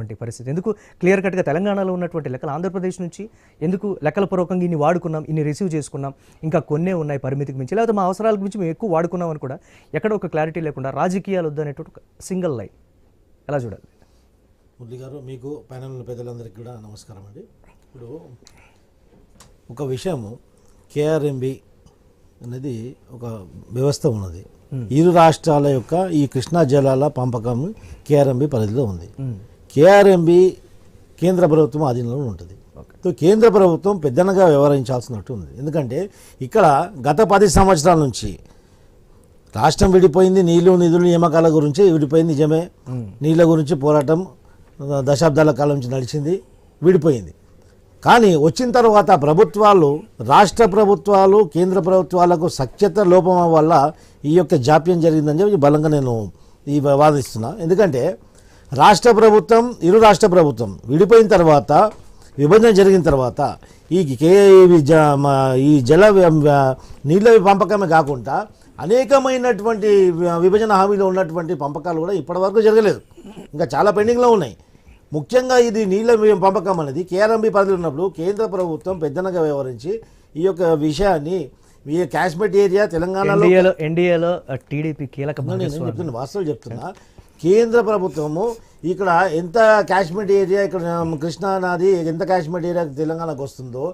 వంటి పరిస్థితి. ఎందుకు క్లియర్ కట్గా తెలంగాణలో ఉన్నటువంటి లెక్కలు ఆంధ్రప్రదేశ్ నుంచి? ఎందుకు లెక్కల పూర్వకంగా ఇన్ని వాడుకున్నాం ఇన్ని రిసీవ్ చేసుకున్నాం ఇంకా కొన్నే ఉన్నాయి పరిమితికి మించి? లేకపోతే మా అవసరాలకు మించి మేము ఎక్కువ వాడుకున్నాం అని కూడా ఎక్కడ ఒక క్లారిటీ లేకుండా రాజకీయాలు వద్దనేటువంటి ఒక సింగిల్ లైన్. ఎలా చూడాలి? మురళి గారు మీకు ప్యానల్ పెద్దలందరికీ కూడా నమస్కారం అండి. ఇప్పుడు ఒక విషయము కేఆర్ఎంబి అనేది ఒక వ్యవస్థ ఉన్నది. ఇరు రాష్ట్రాల యొక్క ఈ కృష్ణా జలాల పంపకం కేఆర్ఎంబి పరిధిలో ఉంది. కేఆర్ఎంబి కేంద్ర ప్రభుత్వం ఆధీనంలో ఉంటుంది. సో కేంద్ర ప్రభుత్వం పెద్దనగా వ్యవహరించాల్సినట్టు ఉంది. ఎందుకంటే ఇక్కడ గత పది సంవత్సరాల నుంచి రాష్ట్రం విడిపోయింది నీళ్ళు నిధులు నియామకాల గురించి విడిపోయింది నిజమే. నీళ్ళ గురించి పోరాటం దశాబ్దాల కాలం నుంచి నడిచింది విడిపోయింది. కానీ వచ్చిన తర్వాత ప్రభుత్వాలు రాష్ట్ర ప్రభుత్వాలు కేంద్ర ప్రభుత్వాలకు సఖ్యత లోపం వల్ల ఈ యొక్క జాప్యం జరిగిందని చెప్పి బలంగా నేను ఈ వాదిస్తున్నా. ఎందుకంటే రాష్ట్ర ప్రభుత్వం ఇరు రాష్ట్ర ప్రభుత్వం విడిపోయిన తర్వాత విభజన జరిగిన తర్వాత ఈ కే ఇవి జ మా- ఈ జల నీళ్ళ పంపకమే కాకుండా అనేకమైనటువంటి విభజన హామీలో ఉన్నటువంటి పంపకాలు కూడా ఇప్పటివరకు జరగలేదు. ఇంకా చాలా పెండింగ్లో ఉన్నాయి. ముఖ్యంగా ఇది నీళ్ళ పంపకం అనేది కేఆర్ఎంబి పరిధిలో ఉన్నప్పుడు కేంద్ర ప్రభుత్వం పెద్దనగా వ్యవహరించి ఈ యొక్క విషయాన్ని ఈ కాశ్మీర్ ఏరియా తెలంగాణలో ఎన్డీఏలో టీడీపీ కీలక నేను చెప్తున్నా వాస్తవం చెప్తున్నా. కేంద్ర ప్రభుత్వము ఇక్కడ ఎంత కాశ్మీర్ ఏరియా ఇక్కడ కృష్ణా నది ఎంత కాశ్మీర్ ఏరియా తెలంగాణకు వస్తుందో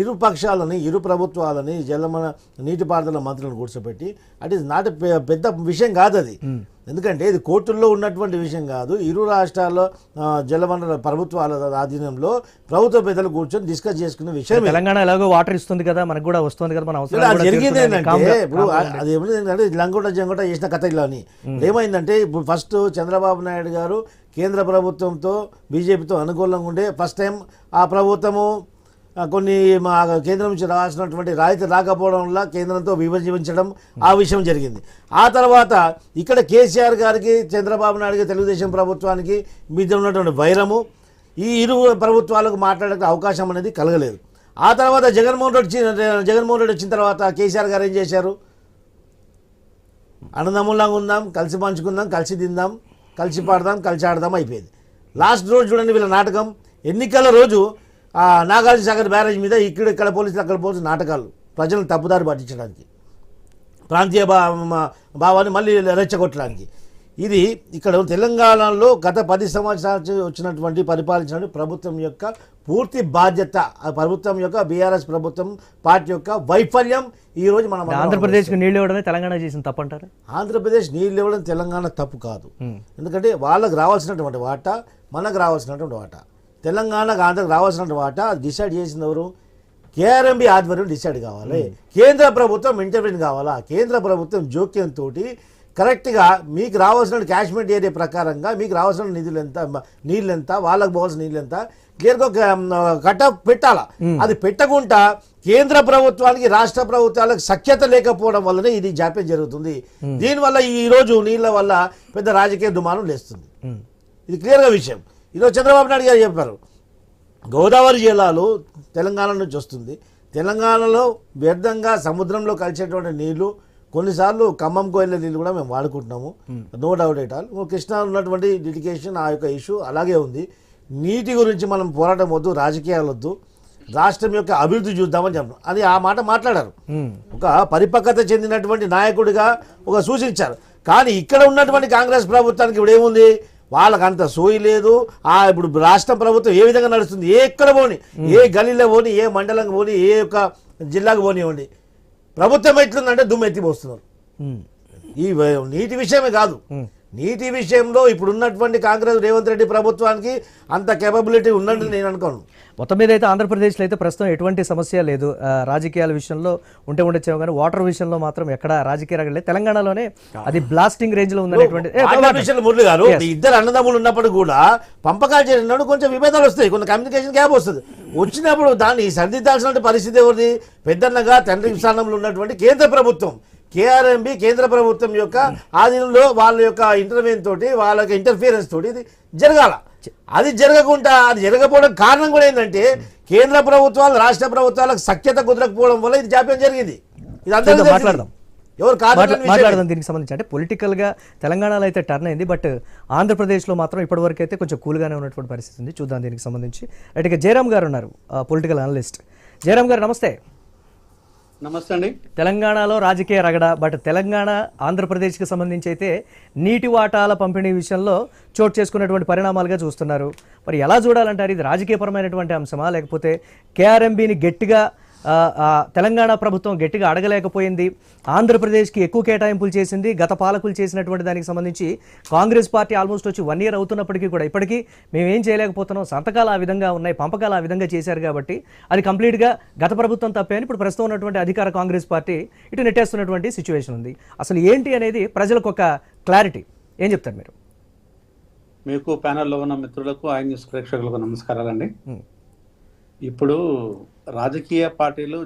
ఇరు పక్షాలని ఇరు ప్రభుత్వాలని జలమన నీటిపారుదల మంత్రులను కూర్చోబెట్టి అంటే నాటి పెద్ద విషయం కాదు అది. ఎందుకంటే ఇది కోర్టుల్లో ఉన్నటువంటి విషయం కాదు. ఇరు రాష్ట్రాల్లో జలవనరుల ప్రభుత్వాల ఆధీనంలో ప్రభుత్వ పెద్దలు కూర్చొని డిస్కస్ చేసుకునే విషయం తెలంగాణ ఎలాగో వాటర్ ఇస్తుంది కదా మనకు కూడా వస్తుంది కదా మన జరిగింది ఏంటంటే ఇప్పుడు అది లంగోట జంగోట చేసిన కథ ఇలా ఏమైందంటే ఇప్పుడు ఫస్ట్ చంద్రబాబు నాయుడు గారు కేంద్ర ప్రభుత్వంతో బీజేపీతో అనుకూలంగా ఉండే ఫస్ట్ టైం ఆ ప్రభుత్వము కొన్ని మా కేంద్రం నుంచి రావాల్సినటువంటి రాయితీ రాకపోవడం వల్ల కేంద్రంతో విభజించడం ఆ విషయం జరిగింది. ఆ తర్వాత ఇక్కడ కేసీఆర్ గారికి చంద్రబాబు నాయుడుకి తెలుగుదేశం ప్రభుత్వానికి మీద ఉన్నటువంటి వైరము ఈ ఇరు ప్రభుత్వాలకు మాట్లాడే అవకాశం అనేది కలగలేదు. ఆ తర్వాత జగన్మోహన్ రెడ్డి వచ్చి- జగన్మోహన్ రెడ్డి వచ్చిన తర్వాత కేసీఆర్ గారు ఏం చేశారు? అన్నదమ్ములాగా ఉందాం కలిసి పంచుకుందాం కలిసి తిందాం కలిసి పాడదాం కలిసి ఆడదాం అయిపోయింది. లాస్ట్ రోజు చూడండి వీళ్ళ నాటకం. ఎన్నికల రోజు ఆ, నాగార్జున సాగర్ బ్యారేజ్ మీద ఇక్కడ ఇక్కడ పోలీసులు అక్కడ పోలీసులు నాటకాలు. ప్రజలను తప్పుదారి పట్టించడానికి. ప్రాంతీయ భావాన్ని మళ్ళీ రెచ్చగొట్టడానికి. ఇది ఇక్కడ తెలంగాణలో గత పది సంవత్సరాల వచ్చినటువంటి పరిపాలించిన ప్రభుత్వం యొక్క పూర్తి బాధ్యత. ప్రభుత్వం యొక్క బీఆర్ఎస్ ప్రభుత్వం పార్టీ యొక్క వైఫల్యం ఈ రోజు మనం ఆంధ్రప్రదేశ్కి నీళ్ళు ఇవ్వడమే తెలంగాణ చేసిన తప్పంటారా? ఆంధ్రప్రదేశ్ నీళ్ళు ఇవ్వడం తెలంగాణ తప్పు కాదు. ఎందుకంటే వాళ్ళకి రావాల్సినటువంటి వాటా మనకు రావాల్సినటువంటి వాటా. తెలంగాణకు ఆంధ్రకు రావాల్సినటువంటి వాటా డిసైడ్ చేసింది ఎవరు? కేఆర్ఎంబి ఆధ్వర్యం డిసైడ్ కావాలి. కేంద్ర ప్రభుత్వం ఇంటర్వ్యూన్ కావాలా? కేంద్ర ప్రభుత్వం జోక్యంతో కరెక్ట్గా మీకు రావాల్సిన కాశ్మీర్ ఏరియా ప్రకారంగా మీకు రావాల్సిన నిధులు ఎంత నీళ్ళు ఎంత వాళ్ళకి పోవాల్సిన నీళ్ళు ఎంత క్లియర్గా ఒక కట్ పెట్టాలా? అది పెట్టకుండా కేంద్ర ప్రభుత్వానికి రాష్ట్ర ప్రభుత్వాలకు సఖ్యత లేకపోవడం వల్లనే ఇది జాప్యం జరుగుతుంది. దీనివల్ల ఈ రోజు నీళ్ళ వల్ల పెద్ద రాజకీయ దుమానం లేస్తుంది. ఇది క్లియర్గా విషయం. ఈరోజు చంద్రబాబు నాయుడు గారు చెప్పారు గోదావరి జిల్లాలో తెలంగాణ నుంచి వస్తుంది. తెలంగాణలో వ్యర్థంగా సముద్రంలో కలిసేటువంటి నీళ్ళు కొన్నిసార్లు ఖమ్మం కోయిల నీళ్ళు కూడా మేము వాడుకుంటున్నాము. No doubt at all Krishna ఉన్నటువంటి డెడికేషన్ ఆ యొక్క ఇష్యూ అలాగే ఉంది. నీటి గురించి మనం పోరాటం వద్దు రాజకీయాలు వద్దు. రాష్ట్రం యొక్క అభివృద్ధి చూద్దామని చెప్పడం. అది ఆ మాట మాట్లాడారు. ఒక పరిపక్వత చెందినటువంటి నాయకుడిగా ఒక సూచించారు. కానీ ఇక్కడ ఉన్నటువంటి కాంగ్రెస్ ప్రభుత్వానికి ఇప్పుడు ఏముంది? వాళ్ళకి అంత సోయి లేదు. ఆ ఇప్పుడు రాష్ట్ర ప్రభుత్వం ఏ విధంగా నడుస్తుంది? ఏ ఎక్కడ పోని? ఏ గలీలో పోని? ఏ మండలంకి పోని? ఏ యొక్క జిల్లాకు పోనివ్వండి. ప్రభుత్వం ఎట్లుందంటే దుమ్ము ఎత్తిపోస్తున్నారు ఉమ్. ఈ నీటి విషయమే కాదు. నీటి విషయంలో ఇప్పుడు ఉన్నటువంటి కాంగ్రెస్ రేవంత్ రెడ్డి ప్రభుత్వానికి అంత కేపబిలిటీ ఉందని నేను అనుకోను. మొత్తం మీద అయితే ఆంధ్రప్రదేశ్లో అయితే ప్రస్తుతం ఎటువంటి సమస్య లేదు. రాజకీయాల విషయంలో ఉంటే ఉండొచ్చేమో కానీ వాటర్ విషయంలో మాత్రం ఎక్కడ రాజకీయ రగలే తెలంగాణలో అది బ్లాస్టింగ్ రేంజ్లో ఉందనేటువంటి విషయంలో మురళి గారు ఇద్దరు అన్నదమ్ములు ఉన్నప్పుడు కూడా పంపకాలు చేసినప్పుడు కొంచెం విభేదాలు వస్తాయి. కొంత కమ్యూనికేషన్ గ్యాప్ వస్తుంది. వచ్చినప్పుడు దాన్ని సరిదిద్దాల్సిన పరిస్థితి ఎవరిది? పెద్దన్నగా తండ్రి స్థానంలో ఉన్నటువంటి కేంద్ర ప్రభుత్వం. కేఆర్ఎంబి కేంద్ర ప్రభుత్వం యొక్క ఆధీనంలో వాళ్ళ యొక్క ఇంటర్వ్యూన్ తోటి వాళ్ళ యొక్క ఇంటర్ఫియరెన్స్ తోటి ఇది జరగాల. అది జరగకుండా అది జరగకపోవడం కారణం కూడా ఏంటంటే కేంద్ర ప్రభుత్వాలు రాష్ట్ర ప్రభుత్వాలకు సఖ్యత కుదరకపోవడం వల్ల ఇది జాప్యం జరిగింది. ఇది అందరికీ. మాట్లాడదాం. ఎవరు. మాట్లాడదాం దీనికి సంబంధించి. అంటే పొలిటికల్గా తెలంగాణలో అయితే టర్న్ అయింది బట్ ఆంధ్రప్రదేశ్లో మాత్రం ఇప్పటివరకు అయితే కొంచెం కూల్గానే ఉన్నటువంటి పరిస్థితి ఉంది. చూద్దాం దీనికి సంబంధించి. రైట్ ఇక జయరామ్ గారు ఉన్నారు పొలిటికల్ అనలిస్ట్ జయరామ్ గారు నమస్తే. నమస్తే అండి. తెలంగాణలో రాజకీయ రగడ బట్ తెలంగాణ ఆంధ్రప్రదేశ్కి సంబంధించి అయితే నీటి వాటాల పంపిణీ విషయంలో చోటు చేసుకున్నటువంటి పరిణామాలుగా చూస్తున్నారు. మరి ఎలా చూడాలంటారు? ఇది రాజకీయపరమైనటువంటి అంశమా? లేకపోతే కేఆర్ఎంబీని గట్టిగా తెలంగాణ ప్రభుత్వం గట్టిగా అడగలేకపోయింది. ఆంధ్రప్రదేశ్కి ఎక్కువ కేటాయింపులు చేసింది గత పాలకులు చేసినటువంటి దానికి సంబంధించి కాంగ్రెస్ పార్టీ ఆల్మోస్ట్ వచ్చి వన్ ఇయర్ అవుతున్నప్పటికీ కూడా ఇప్పటికీ మేము ఏం చేయలేకపోతున్నాం. సంతకాలు ఆ విధంగా ఉన్నాయి పంపకాలు ఆ విధంగా చేశారు కాబట్టి అది కంప్లీట్గా గత ప్రభుత్వం తప్పే అని ఇప్పుడు ప్రస్తుతం ఉన్నటువంటి అధికార కాంగ్రెస్ పార్టీ ఇటు నెట్టేస్తున్నటువంటి సిచ్యువేషన్ ఉంది. అసలు ఏంటి అనేది ప్రజలకు ఒక క్లారిటీ. ఏం చెప్తారు మీరు? మీకు ప్యానెల్లో ఉన్న మిత్రులకు ఐ న్యూస్ ప్రేక్షకులకు నమస్కారాలండి. ఇప్పుడు రాజకీయ పార్టీలు